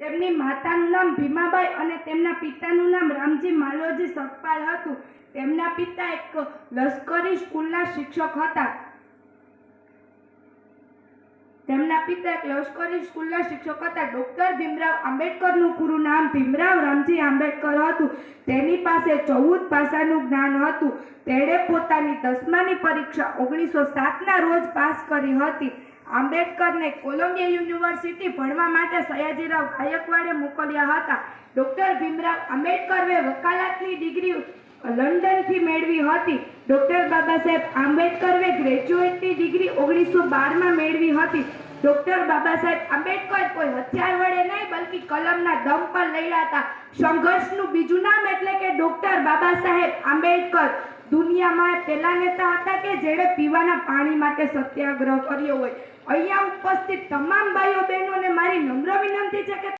તેમની માતાનું નામ ભીમાબાઈ અને તેમના પિતાનું નામ રામજી માલોજી સતપાલ હતું. તેમના પિતા એક લશ્કરી સ્કૂલના શિક્ષક હતા. તેમના પિતા એક લશ્કરી સ્કૂલના શિક્ષક હતા. ડૉક્ટર ભીમરાવ આંબેડકરનું પૂરું નામ ભીમરાવ રામજી આંબેડકર હતું. તેની પાસે ચૌદ ભાષાનું જ્ઞાન હતું. તેણે પોતાની દસમાની પરીક્ષા ઓગણીસો સાતના રોજ પાસ કરી હતી. આંબેડકરને કોલંબિયા યુનિવર્સિટી ભણવા માટે સયાજીરાવ ગાયકવાડે મોકલ્યા હતા. ડૉક્ટર ભીમરાવ આંબેડકરે વકાલતની ડિગ્રી લંડનથી મેળવી હતી. ડૉક્ટર બાબા સાહેબ આંબેડકરે ગ્રેજ્યુએટની ડિગ્રી ઓગણીસો બારમાં મેળવી હતી. ડૉક્ટર બાબા સાહેબ આંબેડકર કોઈ હથિયાર વડે નહીં, બલ્કિ કલમના દમ પર લડ્યા હતા. સંઘર્ષનું બીજું નામ એટલે કે ડૉક્ટર બાબા સાહેબ આંબેડકર. દુનિયામાં પહેલા નેતા હતા કે જેણે પીવાના પાણી માટે સત્યાગ્રહ કર્યો હોય. અહીંયા ઉપસ્થિત તમામ ભાઈઓ બહેનોને મારી નમ્ર વિનંતી છે કે